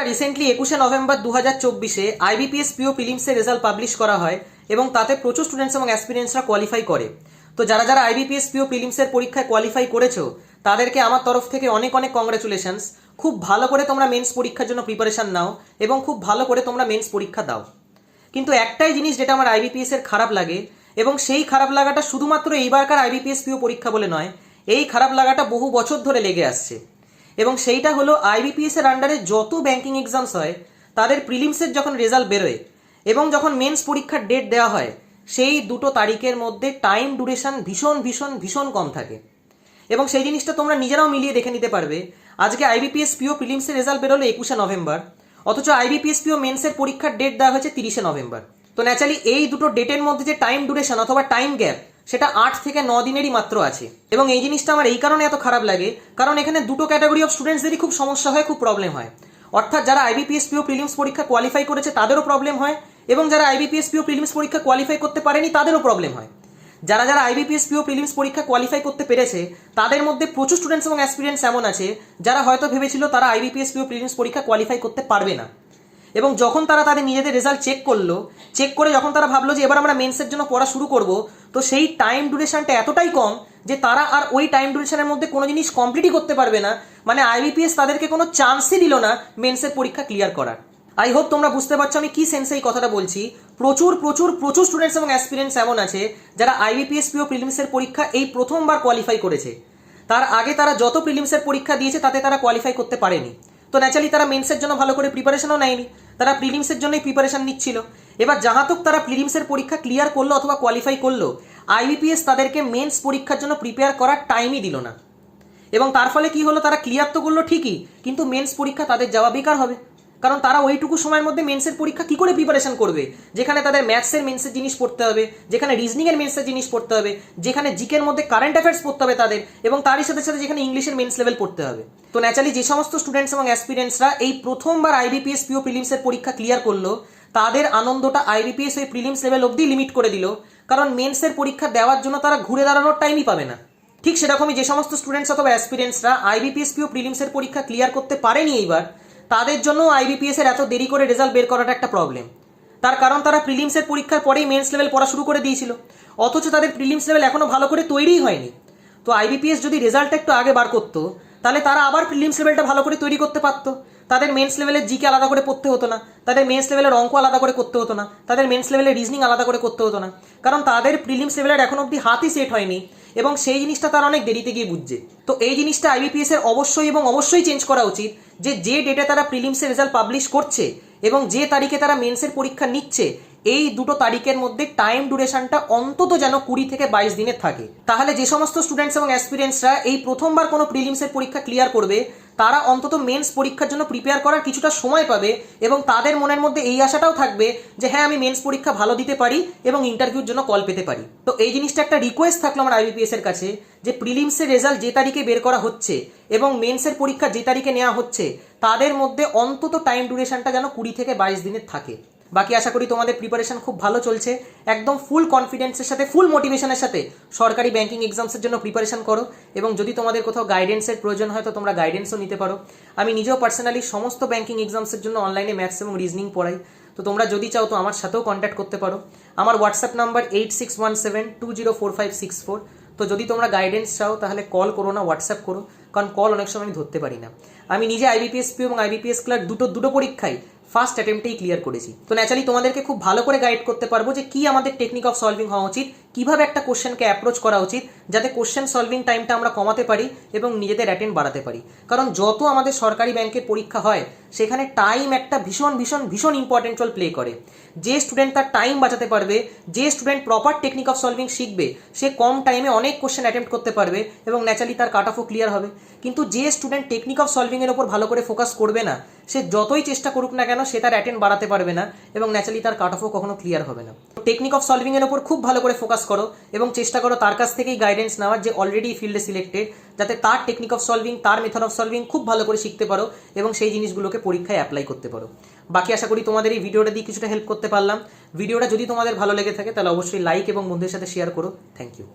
বন্ধুরা রিসেন্টলি একুশে নভেম্বর দু হাজার চব্বিশে আইবিপিএস পিও ফিলিমসের রেজাল্ট পাবলিশ করা হয় এবং তাতে প্রচুর স্টুডেন্টস এবং অ্যাসপিরিয়েন্টসরা কোয়ালিফাই করে। তো যারা যারা আইবিপিএস পিও ফিলিমসের পরীক্ষায় কোয়ালিফাই করেছ, তাদেরকে আমার তরফ থেকে অনেক অনেক কংগ্রেচুলেশনস খুব ভালো করে তোমরা মেন্স পরীক্ষার জন্য প্রিপারেশন নাও এবং খুব ভালো করে তোমরা মেন্স পরীক্ষা দাও। কিন্তু একটাই জিনিস যেটা আমার আইবিপিএস এর খারাপ লাগে এবং সেই খারাপ লাগাটা শুধুমাত্র এইবারকার আইবিপিএস পিও পরীক্ষা বলে নয়, এই খারাপ লাগাটা বহু বছর ধরে লেগে আসছে। এবং সেইটা হলো আইবিপিএস এর আন্ডারে যত ব্যাংকিং এক্সামস হয়, তাদের প্রিলিমসের যখন রেজাল্ট বেরোয় এবং যখন মেন্স পরীক্ষার ডেট দেওয়া হয়, সেই দুটো তারিখের মধ্যে টাইম ডিউরেশন ভীষণ ভীষণ ভীষণ কম থাকে। এবং সেই জিনিসটা তোমরা নিজেরাও মিলিয়ে দেখে নিতে পারবে। আজকে আইবিপিএস পিও প্রিলিমসের রেজাল্ট বেরোলো একুশে নভেম্বর, অথচ আইবিপিএস পিও মেন্সের পরীক্ষার ডেট দেওয়া হয়েছে তিরিশে নভেম্বর। তো ন্যাচারালি এই দুটো ডেটের মধ্যে যে টাইম ডিউরেশন অথবা টাইম গ্যাপ সেটা আট থেকে ন দিনেরই মাত্র আছে। এবং এই জিনিসটা আমার এই কারণে এত খারাপ লাগে, কারণ এখানে দুটো ক্যাটাগরি অফ স্টুডেন্টসদেরই খুব সমস্যা হয়, খুব প্রবলেম হয়। অর্থাৎ যারা আইবিপিএস পিও প্রিলিমস পরীক্ষা কোয়ালিফাই করেছে তাদেরও প্রবলেম হয়, এবং যারা আইবিপিএস পিও প্রিলিমস পরীক্ষা কোয়ালিফাই করতে পারেনি তাদেরও প্রবলেম হয়। যারা যারা আইবিপিএস পিও প্রিলিমস পরীক্ষা কোয়ালিফাই করতে পেরেছে, তাদের মধ্যে প্রচুর স্টুডেন্টস এবং অ্যাসপিরিয়েন্টস এমন আছে, যারা হয়তো ভেবেছিল তারা আইবিপিএস পিও প্রিলিমস পরীক্ষা কোয়ালিফাই করতে পারবে না। এবং যখন তারা তাদের নিজেদের রেজাল্ট চেক করল চেক করে যখন তারা ভাবলো যে এবার আমরা মেন্সের জন্য পড়া শুরু করব, তো সেই টাইম ডিউরেশনটা এতটাই কম যে তারা আর ওই টাইম ডিউরেশনের মধ্যে কোনো জিনিস কমপ্লিটই করতে পারবে না। মানে আইবিপিএস তাদেরকে কোনো চান্সই দিল না মেন্সের পরীক্ষা ক্লিয়ার করার। আই হোপ তোমরা বুঝতে পারছ আমি কি সেন্সে এই কথাটা বলছি। প্রচুর প্রচুর প্রচুর স্টুডেন্টস এবং অ্যাসপিরেন্টস এমন আছে যারা আইবিপিএস পিও প্রিলিমসের পরীক্ষা এই প্রথমবার কোয়ালিফাই করেছে। তার আগে তারা যত প্রিলিমসের পরীক্ষা দিয়েছে তাতে তারা কোয়ালিফাই করতে পারেনি। তো ন্যাচারালি তারা মেন্সের জন্য ভালো করে প্রিপারেশনও নেয়নি। তারা প্রিলিমসের জন্যই প্রিপারেশন নিচ্ছিল। এবার যাহা তুক তারা প্রিলিমসের পরীক্ষা ক্লিয়ার করল অথবা কোয়ালিফাই করল আইবিপিএস তাদেরকে মেন্স পরীক্ষার জন্য প্রিপেয়ার করার টাইমই দিল না। এবং তার ফলে কি হলো, তারা ক্লিয়ার তো করল ঠিকই, কিন্তু মেন্স পরীক্ষা তাদের যাওয়া বেকার হবে। কারণ তারা ওইটুকু সময়ের মধ্যে মেন্সের পরীক্ষা কি করে প্রিপারেশন করবে? যেখানে তাদের ম্যাথসের মেন্সের জিনিস পড়তে হবে, যেখানে রিজনিং এর মেন্সের জিনিস পড়তে হবে, যেখানে জিকের মধ্যে কারেন্ট অ্যাফেয়ার্স পড়তে হবে তাদের, এবং তারই সাথে সাথে যেখানে ইংলিশের মেন্স লেভেল পড়তে হবে। তো ন্যাচারালি যে সমস্ত স্টুডেন্টস এবং অ্যাসপিরেন্টসরা এই প্রথমবার আইবিপিএস পিও প্রিলিমসের পরীক্ষা ক্লিয়ার করল, তাদের আনন্দটা আইবিপিএস ওই প্রিলিমস লেভেল অবধি লিমিট করে দিল, কারণ মেন্সের পরীক্ষা দেওয়ার জন্য তারা ঘুরে দাঁড়ানোর টাইমই পাবে না। ঠিক সেরকমই যে সমস্ত স্টুডেন্টস অথবা অ্যাসপিরেন্টসরা আইবিপিএস পিও প্রিলিমসের পরীক্ষা ক্লিয়ার করতে পারেনি এইবার তাদের জন্য আইবিপিএস এর এত দেরি করে রেজাল্ট বের করাটা একটা প্রবলেম তার কারণ তারা প্রিলিমসের পরীক্ষার পরেই মেন্স লেভেল পড়া শুরু করে দিয়েছিল। অথচ তাদের প্রিলিমস লেভেল এখনও ভালো করে তৈরিই হয়নি। তো আইবিপিএস যদি রেজাল্টটা একটু আগে বার করতো তাহলে তারা আবার প্রিলিমস লেভেলটা ভালো করে তৈরি করতে পারতো। তাদের মেন্স লেভেলের জিকে আলাদা করে পড়তে হতো না। তাদের মেন্স লেভেলের অঙ্ক আলাদা করে করতে হতো না। তাদের মেন্স লেভেলের রিজনিং আলাদা করে করতে হতো না। কারণ তাদের প্রিলিমস লেভেলের এখন অব্দি হাতই সেট হয়নি এবং সেই জিনিসটা তারা অনেক দেরিতে গিয়ে বুঝছে। তো এই জিনিসটা আইবিপিএস এর অবশ্যই এবং অবশ্যই চেঞ্জ করা উচিত যে যে ডেটে তারা প্রিলিমসের রেজাল্ট পাবলিশ করছে এবং যে তারিখে তারা মেন্সের পরীক্ষা নিচ্ছে এই দুটো তারিখের মধ্যে টাইম ডিউরেশনটা অন্তত যেন কুড়ি থেকে বাইশ দিনের থাকে। তাহলে যে সমস্ত স্টুডেন্টস এবং অ্যাসপিরিয়েন্টসরা এই প্রথমবার কোনো প্রিলিমসের পরীক্ষা ক্লিয়ার করবে, তারা অন্তত মেন্স পরীক্ষার জন্য প্রিপেয়ার করার কিছুটা সময় পাবে এবং তাদের মনের মধ্যে এই আশাটাও থাকবে যে হ্যাঁ আমি মেন্স পরীক্ষা ভালো দিতে পারি এবং ইন্টারভিউর জন্য কল পেতে পারি। তো এই জিনিসটা একটা রিকোয়েস্ট থাকল আমার আইবিপিএস এর কাছে যে প্রিলিমসের রেজাল্ট যে তারিখে বের করা হচ্ছে এবং মেন্সের পরীক্ষা যে তারিখে নেওয়া হচ্ছে, তাদের মধ্যে অন্তত টাইম ডিউরেশনটা যেন কুড়ি থেকে বাইশ দিনের থাকে। বাকি আশা করি তোমাদের প্রিপারেশন খুব ভালো চলছে। একদম ফুল কনফিডেন্সের সাথে ফুল মোটিভেশনের সাথে সরকারি ব্যাংকিং এক্সামসের জন্য প্রিপারেশন করো এবং যদি তোমাদের কোথাও গাইডেন্সের প্রয়োজন হয় তো তোমরা গাইডেন্সও নিতে পারো। আমি নিজেও পার্সোনালি সমস্ত ব্যাংকিং এক্সামসের জন্য অনলাইনে ম্যাথস এবং রিজনিং পড়াই। তো তোমরা যদি চাও তো আমার সাথেও কন্ট্যাক্ট করতে পারো। আমার WhatsApp number eight six one seven two zero four five six four তো যদি তোমরা গাইডেন্স চাও তাহলে কল করো না হোয়াটসঅ্যাপ করো। কারণ কল অনেক সময় আমি ধরতে পারি না। আমি নিজে আইবিপিএস পি এবং আইবিপিএস ক্লার্ক দুটো দুটো পরীক্ষায় ফার্স্ট অ্যাটেম্পটেই ক্লিয়ার করেছি। তো ন্যাচারালি তোমাদেরকে খুব ভালো করে গাইড করতে পারব যে কি আমাদের টেকনিক অফ সলভিং হওয়া উচিত কীভাবে একটা কোশ্চেনকে অ্যাপ্রোচ করা উচিত যাতে কোশ্চেন সলভিং টাইমটা আমরা কমাতে পারি এবং নিজেদের অ্যাটেন্ড বাড়াতে পারি। কারণ যত আমাদের সরকারি ব্যাংকের পরীক্ষা হয়, সেখানে টাইম একটা ভীষণ ভীষণ ভীষণ ইম্পর্টেন্ট রোল প্লে করে। যে স্টুডেন্ট তার টাইম বাঁচাতে পারবে, যে student proper technique of solving শিখবে, সে কম টাইমে অনেক কোশ্চেন অ্যাটেম্প করতে পারবে এবং ন্যাচারালি তার কাট অফও ক্লিয়ার হবে। কিন্তু যে স্টুডেন্ট টেকনিক অফ সলভিংয়ের ওপর ভালো করে ফোকাস করবে না, সে যতই চেষ্টা করুক না কেন, সে তার অ্যাটেন্ড বাড়াতে পারবে না এবং ন্যাচারালি তার কাট অফও কখনো ক্লিয়ার হবে না। টেকনিক অফ সলভিংয়ের ওপর খুব ভালো করে ফোকাস করো এবং চেষ্টা করো তার কাছ থেকেই গাইডেন্স নেওয়ার যে অলরেডি ফিল্ডে সিলেক্টেড যাতে তার টেকনিক অফ সলভিং তার মেথড অফ সলভিং খুব ভালো করে শিখতে পারো এবং সেই জিনিসগুলোকে পরীক্ষায় অ্যাপ্লাই করতে পারো। বাকি আশা করি তোমাদের এই ভিডিওটা দিয়ে কিছুটা হেল্প করতে পারলাম। ভিডিওটা যদি তোমাদের ভালো লেগে থাকে, তাহলে অবশ্যই লাইক এবং বন্ধুদের সাথে শেয়ার করো। Thank you